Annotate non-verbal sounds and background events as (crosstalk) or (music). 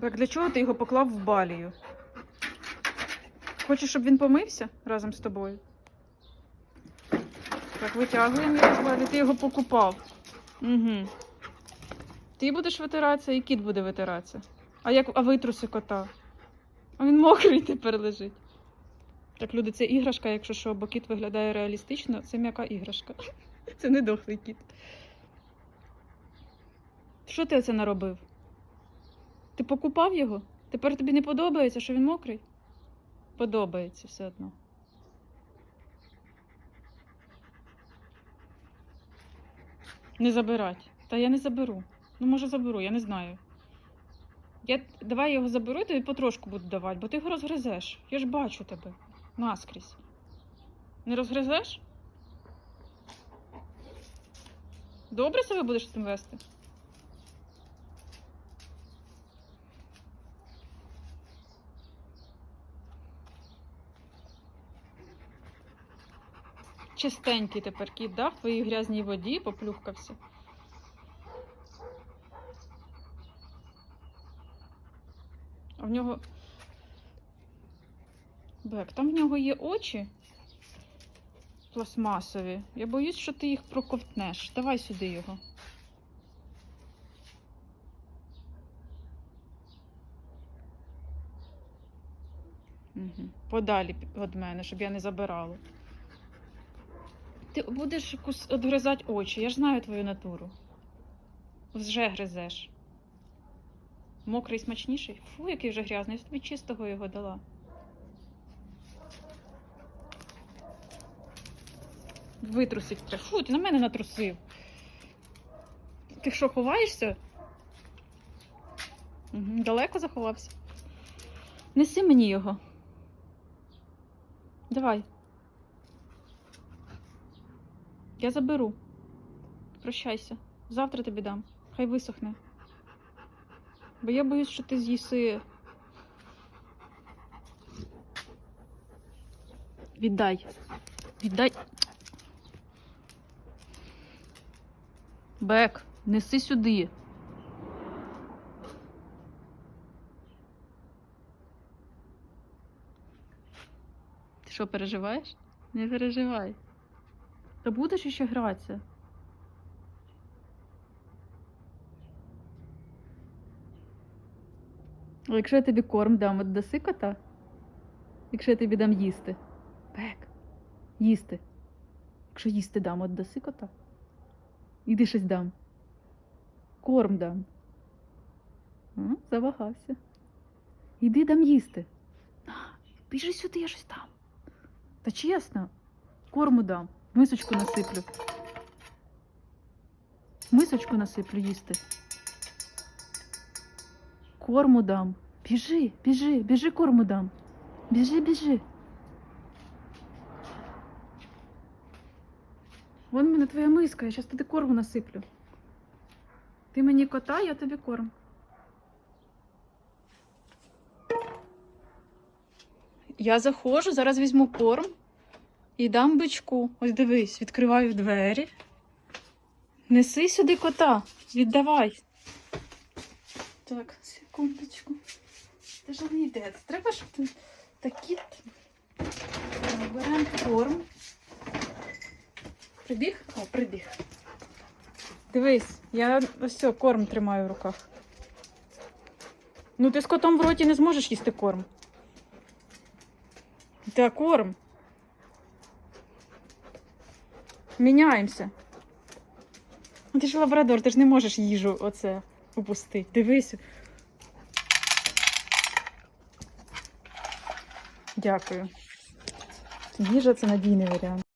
Так для чого ти його поклав в балію? Хочеш, щоб він помився разом з тобою? Так, витягуємо його з балі. Ти його покупав. Угу. Ти будеш витиратися і кіт буде витиратися. А як а витруси кота? А він мокрий (laughs) тепер лежить. Так, люди, це іграшка, якщо що, бо кіт виглядає реалістично, це м'яка іграшка. (laughs) Це не дохлий кіт. Що ти оце наробив? Ти покупав його? Тепер тобі не подобається, що він мокрий? Подобається все одно. Не забирать. Та я не заберу. Ну, може, заберу, я не знаю. Я... Давай його заберу, тобі потрошку буду давати, бо ти його розгризеш. Я ж бачу тебе наскрізь. Не розгризеш? Добре себе будеш з цим вести? Чистенький тепер кіт, да? В твоїй грязній воді поплюхкався. А в нього. Бек, там в нього є очі пластмасові. Я боюсь, що ти їх проковтнеш. Давай сюди його. Угу. Подалі від мене, щоб я не забирала. Ти будеш відгризати очі, я ж знаю твою натуру. Вже гризеш. Мокрий смачніший? Фу, який вже грязний. Я тобі чистого його дала. Витрусить треба. Фу, ти на мене натрусив. Ти що, ховаєшся? Угу, далеко заховався. Неси мені його. Давай. Я заберу. Прощайся. Завтра тобі дам. Хай висохне. Бо я боюсь, що ти з'їси. Віддай. Віддай. Бек, неси сюди. Ти що, переживаєш? Не переживай. Та будеш іще гратися. А якщо я тобі корм дам, от даси кота? Якщо я тобі дам їсти. Бек, їсти. Якщо їсти дам, от даси кота. Іди щось дам. Корм дам. А, завагався. Іди дам їсти. Біжи сюди, я щось дам. Та чесно, корму дам. Мисочку насиплю. Мисочку насиплю їсти. Корму дам. Біжи, біжи, біжи корму дам. Біжи, біжи. Вон в мене твоя миска, я зараз туди корму насиплю. Ти мені кота, я тобі корм. Я заходжу, зараз візьму корм і дам бичку. Ось дивись, відкриваю двері. Неси сюди кота, віддавай. Так, секундочку. Ти ж не йде. Треба, щоб ти такі. Беремо корм. Прибіг? О, прибіг. Дивись, я ось корм тримаю в руках. Ну, ти з котом в роті не зможеш їсти корм. Та корм. Міняємося. Ну, ти ж лабрадор, ти ж не можеш їжу оце упустити. Дивись. Дякую. Їжа це надійний варіант.